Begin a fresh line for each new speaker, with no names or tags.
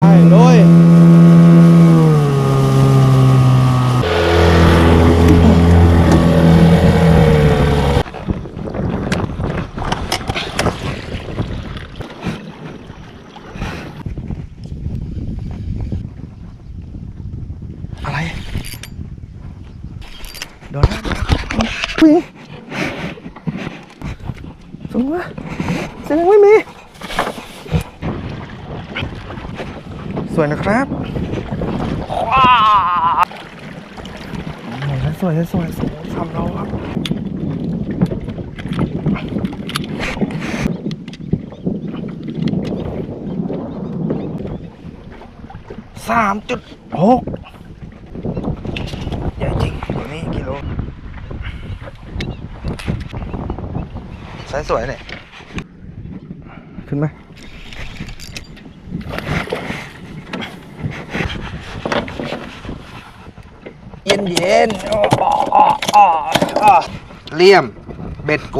ไปลุยอะไรโดนแล้ววิ่งสูงวะเสียงไม่มี วยนะครับว้าวสวยสวยสวยสามเราครับสามจุดหกใหญ่จริงตัวนี้กิโลไซส์สวยเนี่ยขึ้นไหม เย็ นเย็นเลี่ยมเบ็ดโก